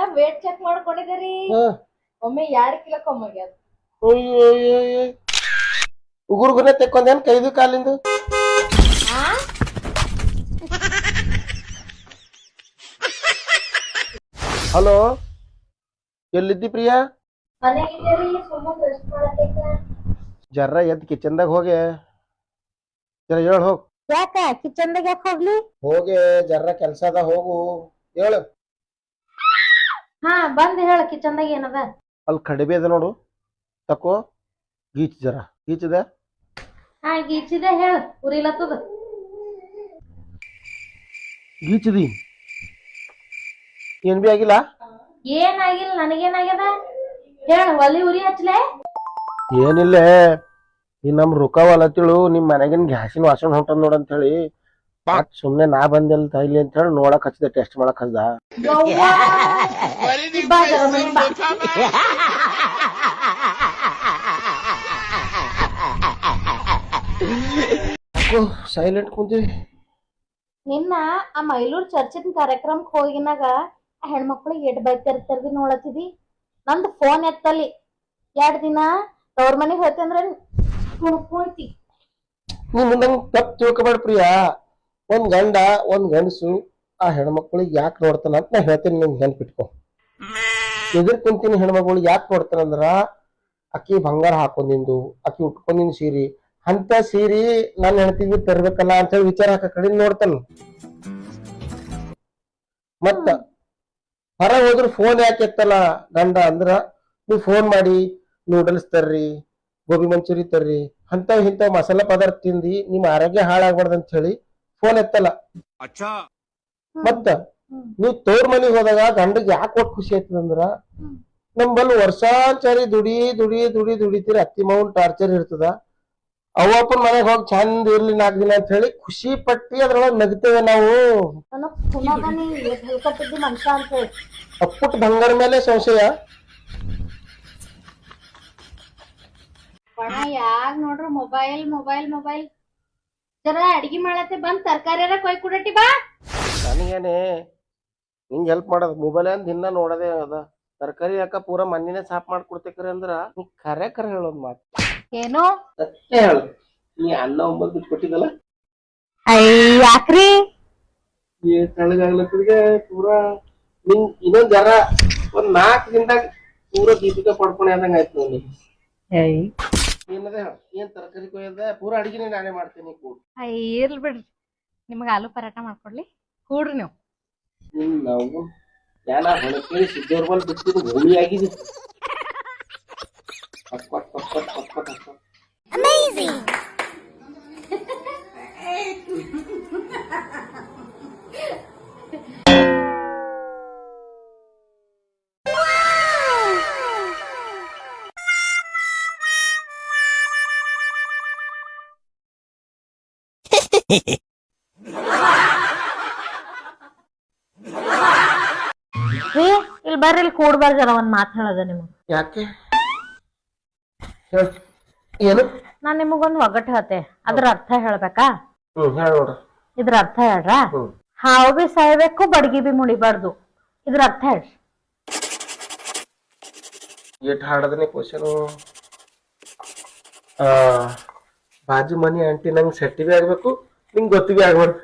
ನಾ weight check ಮಾಡ್ಕೊಂಡಿದ್ದೀರಿ ಒಮ್ಮೆ ಎರಡ್ ಕಿಲೋ ಕಮ್ಮಿ ಆಗ್ಯದ ಉಗುರ್ಗುನೆ ತೆಕ್ಕೊಂದೇನ್ ಕೈದು ಕಾಲಿಂದು? ಹಲೋ ಎಲ್ಲಿದ್ದಿ ಪ್ರಿಯಾ ಜರ್ರ ಎದ್ದು ಕಿಚನ್ದಾಗ ಹೋಗೆ ಜರ ಹೇಳ ಹೋಗ್ ಯಾಕ ಕಿಚನ್ದಾಗ ಯಾಕೆ ಹೋಗ್ಲಿ ಹೋಗೆ ಜರ್ರ ಕೆಲ್ಸ ಅದ ಹೋಗು ಹೇಳು ಹಾ ಬಂದ್ ಹೇಳ ಕಿಚನ್ದಾಗ ಏನದ? ಅಲ್ಲಿ ಕಡಿಮೆ ಅದ ನೋಡು. ತಕೋ ಗೀಚ್ ಜರ. ಗೀಚದ ಹಾ ಗೀಚಿದೆ ಹೇಳ. ಉರಿಲತ್ತದ ಗೀಚದಿ ಏನ್ ಬಿ ಆಗಿಲ್ಲ? ಏನಾಗಿಲ್ಲ ನನಗೇನಾಗ್ಯದ? ಹೇಳ ಒಲಿ ಉರಿ ಹಚ್ಲೆ? ಏನಿಲ್ಲ. ಈ ನಮ್ ರೊಕ್ಕ ತಿಳು ನಿಮ್ ಮನೆಗಿನ ಗ್ಯಾಸಿನ ವಾಸನೆ ಹೊಂಟದ್ ನೋಡಂತ ಅಂತ ಹೇಳಿ. ಮತ್ ಸುಮ್ನೆ ನಾ ಬಂದಿಲ್ಲ ತೈಲಿ ಅಂತ ಹೇಳಿ ನೋಡಕ್ ಹಚ್ಚಿದೆ ಟೆಸ್ಟ್ ಮಾಡಕ್ ಹಚ್ದ. ಸೈಲೆಂಟ್ ಕುಂತೀವಿ. ನಿನ್ನ ಆ ಮೈಲೂರ್ ಚರ್ಚಿನ ಕಾರ್ಯಕ್ರಮಕ್ ಹೋಗಿನಾಗ ಆ ಹೆಣ್ಮಕ್ಳಿಗೆ ಎಡ್ ಬೈತಿರ್ತಾರ್ದಿ ನೋಡತ್ತಿದಿ. ನಂದು ಫೋನ್ ಎತ್ತಲಿ ಎರಡ್ ದಿನ ತವ್ರ ಮನೆಗೆ ಹೋಯ್ತಂದ್ರೆ ಕುಣ್ಕುಂತಿ ನಂಗ್ ತಪ್ಪು ತಿಳ್ಕೊಬೇಡ ಪ್ರಿಯಾ. ಒಂದ್ ಗಂಡ, ಒಂದ್ ಗಂಡಸು, ಆ ಹೆಣ್ಮಕ್ಳಿಗೆ ಯಾಕೆ ನೋಡ್ತಾನ ಅಂತ ನಾ ಹೇಳ್ತೀನಿ ನಿಮ್ಗೆ ನೆನ್ಪಿಟ್ಕೊ. ಎದುರು ಕುಂತೀನಿ ಹೆಣ್ಮಕ್ಳಿಗೆ ಯಾಕೆ ನೋಡ್ತಾನಂದ್ರ ಅಕ್ಕಿ ಬಂಗಾರ ಹಾಕೊಂಡಿಂದು ಅಕ್ಕಿ ಉಟ್ಕೊಂಡಿನ ಸೀರಿ ಅಂತ ಸೀರಿ ನನ್ನ ಹೆಣ್ತಿಗೆ ತರ್ಬೇಕಲ್ಲ ಅಂತ ಹೇಳಿ ವಿಚಾರ ಹಾಕ ಕಡೆ ನೋಡ್ತಾನ. ಮತ್ತ ಹೊರ ಹೋದ್ರ ಫೋನ್ ಯಾಕೆ ಎತ್ತಲ್ಲ ಗಂಡ ಅಂದ್ರ, ನೀವು ಫೋನ್ ಮಾಡಿ ನೂಡಲ್ಸ್ ತರ್ರಿ, ಗೋಬಿ ಮಂಚೂರಿ ತರ್ರಿ ಅಂತ ಇಂಥ ಮಸಾಲಾ ಪದಾರ್ಥ ತಿಂದಿ ನಿಮ್ಮ ಆರೋಗ್ಯ ಹಾಳಾಗ್ಬಾರ್ದು ಅಂತ ಹೇಳಿ ಫೋನ್ ಎತ್ತಲ್ಲ. ಮತ್ತ ನೀವ್ ತೋರ್ ಮನಿಗ್ ಹೋದಾಗ ಗಂಡಗ್ ಯಾಕೆ ಕೊಟ್ಟು ಖುಷಿ ಆಯ್ತದಂದ್ರ ನಮ್ಮಲ್ಲಿ ವರ್ಷಾಂಚಾರಿ ದುಡಿ ದುಡಿ ದುಡಿ ದುಡಿತೀರಿ ಅತ್ತಿ ಮಾವನ್ ಟಾರ್ಚರ್ ಇರ್ತದ. ಅವಪ್ಪನ ಮನೆಗೆ ಹೋಗಿ ಚಂದ ಇರ್ಲಿ ನಾಲ್ಕು ದಿನ ಅಂತ ಹೇಳಿ ಖುಷಿ ಪಟ್ಟಿ ಅದ್ರೊಳಗೆ ನಗ್ತೇವೆ ನಾವು. ಅಪ್ಪುಟ್ ಬಂಗಾರ ಮೇಲೆ ಸಂಶಯ. ಯಾಕೆ ನೋಡ್ರಿ ಮೊಬೈಲ್ ಮೊಬೈಲ್ ಮೊಬೈಲ್. ಜರ ಅಡಿಗೆ ಮಾಡತ್ತೆ ಬಂದ್ ತರಕಾರಿಯಾರ ಕೊಯ್ ಕುಡಟಿ ಬಾ. ನನಗೇನೆ ನಿಂಗ್ ಹೆಲ್ಪ್ ಮಾಡೋದು ಮೊಬೈಲ್ ಅಂದ್ ದಿನ ನೋಡೋದೇ ಅದ. ತರಕಾರಿ ಯಾಕ ಪೂರಾ ಮಣ್ಣಿನೇ ಸಾಫ್ ಮಾಡ್ಕೊಡ್ತೇಕ್ರಿ ಅಂದ್ರ ನೀ ಕರೆ ಕರೆ ಹೇಳೋದ್ ಮಾತು. ಏನು? ಸತ್ಯ ಹೇಳು. ನೀ ಅನ್ನ ಒಂಬತ್ತು ಬಿಟ್ಟು ಕೊಟ್ಟಿದ್ದಲ್ಲ? ಯಾಕ್ರಿ? ಈ ತಳಗಾಗ್ಲತ್ತಿಗೆ ಪೂರಾ ನಿಂಗ್ ಇನ್ನೊಂದ್ ಜರ ಒಂದ್ ನಾಲ್ಕು ದಿನದಾಗ ಪೂರ ದೀಪಿಕಾ ಪಡ್ಕೊಣೆ ಆದಂಗ ಆಯ್ತು ನೋಡಿ ಏನದ ಏನು ಏನ್ ತರಕಾರಿ ಕೊಯ್ಯದ? ಪೂರಾ ಅಡಿಗೆನೆ ನಾನೇ ಮಾಡ್ತೀನಿ ಕೂಡ. ಇರ್ಲಿ ಬಿಡ್ರಿ. ನಿಮ್ಗೆ ಆಲೂ ಪರಾಟ ಮಾಡ್ಕೊಡ್ಲಿ. ಕೂಡ್ರಿ ನೀವು. ನಿಮ್ ನಾವು ಯಾನ ಹೊಣಕೇಳಿ ಸಿದ್ದೇವ್ರ ಬಲ್ ಬಿಟ್ಟಿದ್ದು ಭೂಮಿ ಆಗಿದೆ. ಇಲ್ಲಿ ಬರ್ರಿ ಇಲ್ಲಿ ಕೂಡ್ಬಾರ ಜರ ಒಂದ್ ಮಾತು ಹೇಳದ ನಿಮಗೆ. ಯಾಕೆ? ಹೇಳ್. ಏನು? ನಾನ್ ನಿಮಗೊಂದ್ ಒಗಟ್ ಹೇಳ್ತೆ. ಅದ್ರ ಅರ್ಥ ಹೇಳ್ಬೇಕಾ? ಹ್ಮ್ ಹೇಳ ಇದ್ರ ಅರ್ಥ ಹೇಳ್ರ? ಹ್ಮ್. ಹಾವು ಬಿ ಸಾಯ್ಬೇಕು ಬಡ್ಗಿ ಬಿ ಮುಡಿಬಾರ್ದು. ಇದ್ರ ಅರ್ಥ ಹೇಳ್ರಿ ಎಟ್ ಹಾಡದನೆ ಕ್ವಶನ್ ಬಾಜು ಮನಿ ಆಂಟಿ ನಂಗೆ ಸೆಟ್ಟಿ ಬಿ ಆಗ್ಬೇಕು. ನಿಂಗೆ ಗೊತ್ತು ಆಗ್ಬಾರ್ದು.